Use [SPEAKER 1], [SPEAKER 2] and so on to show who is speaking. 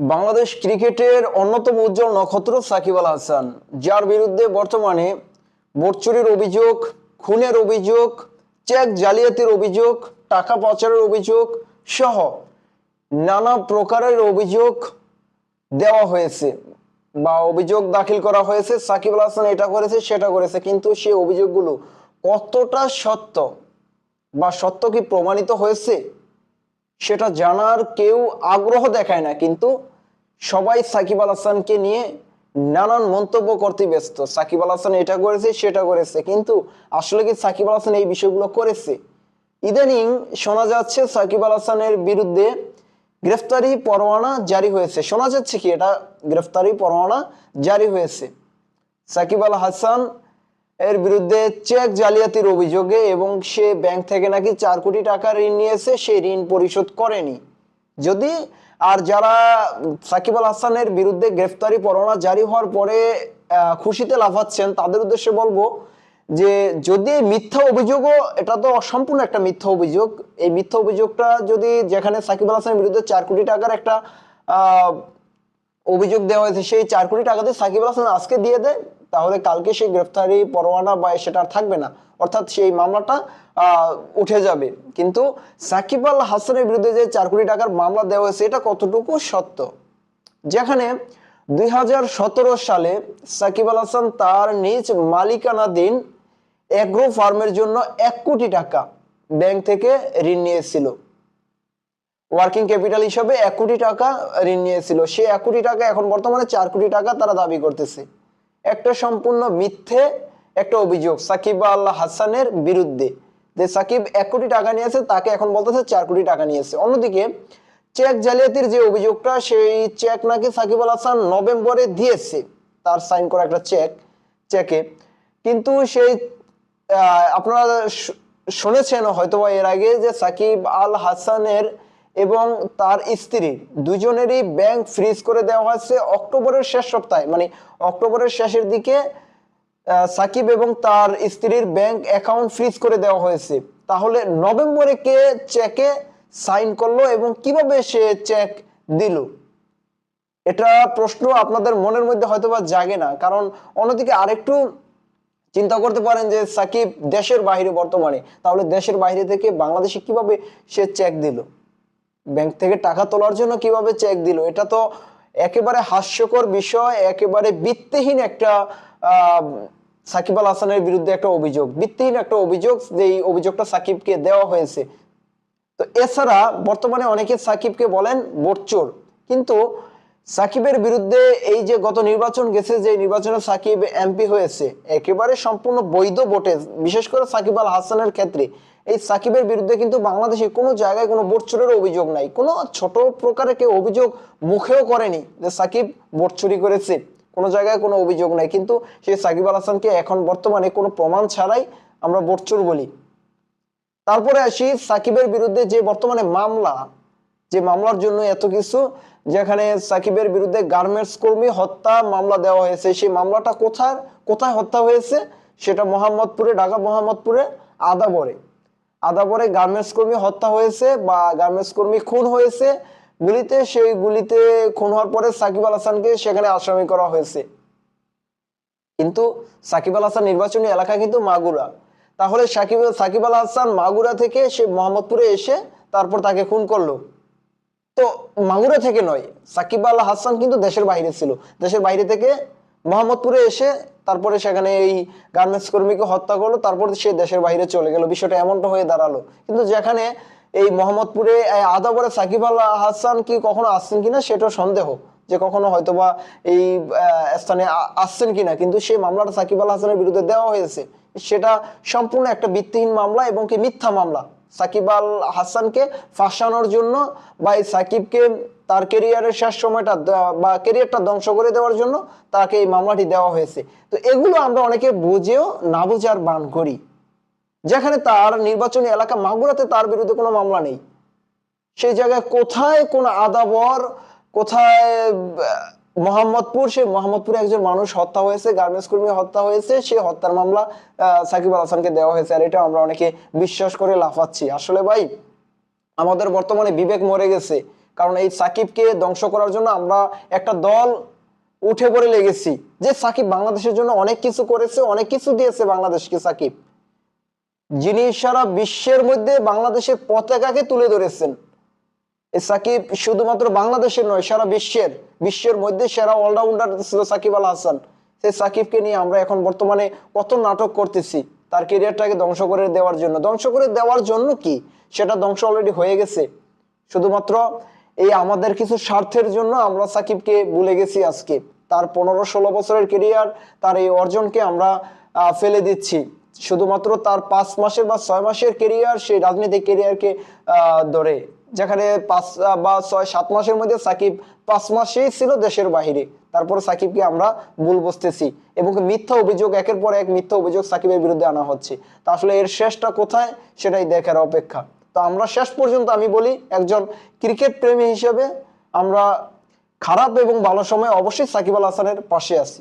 [SPEAKER 1] বাংলাদেশ ক্রিকেটের অন্যতম উজ্জ্বল নক্ষত্র সাকিব আল হাসান, যার বিরুদ্ধে বর্তমানে ভোট অভিযোগ, খুনের অভিযোগ, চেক জালিয়াতির অভিযোগ, টাকা পাচারের অভিযোগ সহ নানা প্রকারের অভিযোগ দেওয়া হয়েছে বা অভিযোগ দাখিল করা হয়েছে। সাকিব আল হাসান এটা করেছে, সেটা করেছে, কিন্তু সেই অভিযোগগুলো কতটা সত্য বা সত্য কি প্রমাণিত হয়েছে? সেটা জানার কেউ আগ্রহ দেখায় না, কিন্তু সবাই সাকিব আল হাসানকে নিয়ে নানান মন্তব্য করতে ব্যস্ত। সাকিব আল হাসান এটা করেছে, সেটা করেছে, কিন্তু আসলে কি সাকিব আল হাসান এই বিষয়গুলো করেছে? ইদানিং শোনা যাচ্ছে সাকিব আল হাসানের বিরুদ্ধে গ্রেফতারি পরোয়ানা জারি হয়েছে। শোনা যাচ্ছে কি এটা গ্রেফতারি পরোয়ানা জারি হয়েছে। সাকিব আল হাসান এর বিরুদ্ধে চেক জালিয়াতির অভিযোগে এবং সে ব্যাংক থেকে নাকি চার কোটি টাকা ঋণ নিয়েছে সেই ঋণ পরিশোধ করেনি। যদি, আর যারা সাকিব আল হাসানের বিরুদ্ধে গ্রেফতারি পরোয়ানা জারি হওয়ার পরে খুশিতে লাফাচ্ছেন, তাদের উদ্দেশ্যে বলব যে যদি মিথ্যা অভিযোগও, এটা তো অসম্পূর্ণ একটা মিথ্যা অভিযোগ, এই মিথ্যা অভিযোগটা যদি যেখানে সাকিব আল হাসানের বিরুদ্ধে চার কোটি টাকার একটা অভিযোগ দেওয়া হয়েছে, সেই চার কোটি টাকা দিয়ে সাকিব আল হাসান আজকে দিয়ে দেয় তাহলে কালকে সেই গ্রেফতারি পরোয়ানা বা সেটা থাকবে না। অর্থাৎ সেই মামলাটা উঠে যাবে। কিন্তু সাকিব আল হাসানের বিরুদ্ধে যে চার কোটি টাকার মামলা দেওয়া হয়েছে, এটা কতটুকু সত্য? যেখানে দুই হাজার সতেরো সালে সাকিব আল হাসান তার নিজ মালিকানাধীন অ্যাগ্রো ফার্মের জন্য এক কোটি টাকা ব্যাংক থেকে ঋণ নিয়েছিল। ওয়ার্কিং ক্যাপিটাল হিসাবে এক কোটি টাকা ঋণ নিয়েছিল। সে এক কোটি টাকা এখন বর্তমানে চার কোটি টাকা তারা দাবি করতেছে। একটা সম্পূর্ণ মিথ্যে একটা অভিযোগ সাকিব আল হাসানের বিরুদ্ধে। যে সাকিব এক কোটি টাকা নিয়েছে, তাকে এখন বলতেছে চার কোটি টাকা নিয়েছে। অন্যদিকে, চেক জালিয়াতির যে অভিযোগটা, সেই চেক নাকি সাকিব আল হাসান নভেম্বরে দিয়েছে। তার সাইন করা একটা চেক, চেকে। কিন্তু সেই আপনারা শুনেছেন হয়তো এর আগে যে সাকিব আল হাসানের এবং তার স্ত্রী দুজনেরই ব্যাংক ফ্রিজ করে দেওয়া হয়েছে অক্টোবরের শেষ সপ্তাহে। মানে অক্টোবরের শেষের দিকে সাকিব এবং তার স্ত্রীর ব্যাংক অ্যাকাউন্ট ফ্রিজ করে দেওয়া হয়েছে। তাহলে নভেম্বরে কে চেকে সাইন করল এবং কীভাবে সে চেক দিল? এটা প্রশ্ন আপনাদের মনের মধ্যে হয়তো বা জাগে না, কারণ অন্যদিকে আরেকটু চিন্তা করতে পারেন যে সাকিব দেশের বাইরে বর্তমানে। তাহলে দেশের বাইরে থেকে বাংলাদেশে কীভাবে সে চেক দিল? ব্যাংক থেকে টাকা তোলার জন্য কীভাবে চেক দিল? এটা তো একেবারে হাস্যকর বিষয়, একেবারে ভিত্তিহীন একটা সাকিব আল হাসানের বিরুদ্ধে একটা অভিযোগ। ভিত্তিহীন একটা অভিযোগ যে এই অভিযোগটা সাকিবকে দেওয়া হয়েছে। তো এছাড়া বর্তমানে অনেকে সাকিবকে বলেন বোটচোর কিন্তু সাকিবের বিরুদ্ধে এই যে গত নির্বাচন গেছে, যে নির্বাচনে সাকিব এমপি হয়েছে, একেবারে সম্পূর্ণ বৈধ ভোটে, বিশেষ করে সাকিব আল হাসানের ক্ষেত্রে। এই সাকিবের বিরুদ্ধে কিন্তু বাংলাদেশে কোনো জায়গায় কোনো বোটচুরের অভিযোগ নাই। কোনো ছোট প্রকারের কেউ অভিযোগ মুখেও করেনি যে সাকিব ভোট চুরি করেছে। কোনো জায়গায় কোনো অভিযোগ নাই। কিন্তু সেই সাকিব আল হাসানকে এখন বর্তমানে কোনো প্রমাণ ছাড়াই আমরা বোটচুর বলি। তারপরে আসি সাকিবের বিরুদ্ধে যে বর্তমানে মামলা। যে মামলার জন্য এত কিছু, যেখানে সাকিবের বিরুদ্ধে গার্মেন্টস কর্মী হত্যা মামলা দেওয়া হয়েছে। সেই মামলাটা কোথায় কোথায় হত্যা হয়েছে? সেটা মোহাম্মদপুরে, ঢাকা মোহাম্মদপুরে আদাবরে আদাবরে গার্মেন্টস কর্মী হত্যা হয়েছে বা গার্মেন্টস কর্মী খুন হয়েছে, গুলিতে সেই গুলিতে খুন হওয়ার পরে সাকিব আল হাসানকে সেখানে আসামি করা হয়েছে। কিন্তু সাকিব আল হাসান নির্বাচনী এলাকা কিন্তু মাগুরা। তাহলে সাকিব সাকিব আল হাসান মাগুরা থেকে সে মোহাম্মদপুরে এসে তারপর তাকে খুন করল। তো মাগুরা থেকে নয়, সাকিব আল হাসান কিন্তু দেশের বাইরে ছিল। দেশের বাইরে থেকে মোহাম্মদপুরে এসে তারপরে সেখানে এই গার্মেন্টস কর্মীকে হত্যা করল, তারপর সে দেশের বাইরে চলে গেল। বিষয়টা এমনটা হয়ে দাঁড়াল। কিন্তু যেখানে এই মোহাম্মদপুরে আদাবরে সাকিব আল হাসান কি কখনো আসছেন কিনা সেটা সন্দেহ যে কখনো হয়তোবা এই স্থানে আসছেন কিনা। কিন্তু সেই মামলাটা সাকিব আল হাসানের বিরুদ্ধে দেওয়া হয়েছে। সেটা সম্পূর্ণ একটা ভিত্তিহীন মামলা এবং কি মিথ্যা মামলা। সাকিব আল হাসানকে ফাঁসানোর জন্য বা এই সাকিবকে তার কেরিয়ারের শেষ সময়টা বা কেরিয়ারটা ধ্বংস করে দেওয়ার জন্য তাকে এই মামলাটি দেওয়া হয়েছে। তো এগুলো আমরা অনেকে বুঝেও না বুঝার বান করি। যেখানে তার নির্বাচনী এলাকা মাগুরাতে তার বিরুদ্ধে কোনো মামলা নেই। সেই জায়গায় কোথায় কোন আদাবর, কোথায় মোহাম্মদপুর, সেই মোহাম্মদপুরে একজন মানুষ হত্যা হয়েছে, গার্মেন্টস কর্মী হত্যা হয়েছে, সে হত্যার মামলা সাকিব আল হাসানকে দেওয়া হয়েছে। আর এটা আমরা অনেকে বিশ্বাস করে লাফাচ্ছি। আসলে ভাই, আমাদের বর্তমানে বিবেক মরে গেছে। কারণ এই সাকিবকে ধ্বংস করার জন্য আমরা একটা দল উঠে পড়ে লেগেছি যে সাকিব বাংলাদেশের জন্য অনেক কিছু করেছে, অনেক কিছু দিয়েছে বাংলাদেশকে সাকিব। যিনি সারা বিশ্বের মধ্যে বাংলাদেশের পতাকাকে তুলে ধরেছেন। এই সাকিব শুধুমাত্র বাংলাদেশের নয়, সারা বিশ্বের বিশ্বের মধ্যে সেরা অলরাউন্ডার ছিল সাকিব আল হাসান। সেই সাকিবকে নিয়ে আমরা এখন বর্তমানে কত নাটক করতেছি, তার কেরিয়ারটাকে ধ্বংস করে দেওয়ার জন্য। ধ্বংস করে দেওয়ার জন্য কি? সেটা ধ্বংস অলরেডি হয়ে গেছে। শুধুমাত্র এই আমাদের কিছু স্বার্থের জন্য আমরা সাকিবকে ভুলে গেছি আজকে। তার পনেরো ষোলো বছরের কেরিয়ার তার এই অর্জনকে আমরা ফেলে দিচ্ছি। শুধুমাত্র তার পাঁচ মাসের বা ছয় মাসের কেরিয়ার সেই রাজনৈতিক কেরিয়ারকে ধরে। যেখানে পাঁচ বা ছয়, সাত মাসের মধ্যে সাকিব পাঁচ মাসেই ছিল দেশের বাহিরে। তারপর সাকিবকে আমরা ভুল বসতেছি এবং মিথ্যা অভিযোগ, একের পর এক মিথ্যা অভিযোগ সাকিবের বিরুদ্ধে আনা হচ্ছে। তা আসলে এর শেষটা কোথায়? সেটাই দেখার অপেক্ষা। তো আমরা শেষ পর্যন্ত আমি বলি, একজন ক্রিকেট প্রেমী হিসেবে আমরা খারাপ এবং ভালো সময় অবশ্যই সাকিব আল হাসানের পাশে আছি।